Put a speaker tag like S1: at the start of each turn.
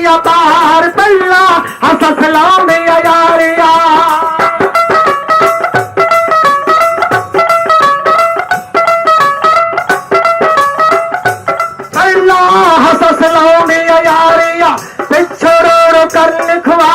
S1: ਦੁਨੀਆ ਬਾਹਰ ਬੱਲਾ ਹੱਸ ਸਲਾਉਂਦੇ ਆ ਯਾਰਿਆ। ਬੱਲਾ ਹੱਸ ਸਲਾਉਂਦੇ ਆ ਯਾਰਿਆ ਪਿਛੜੋ ਕਰਨ ਖਵਾ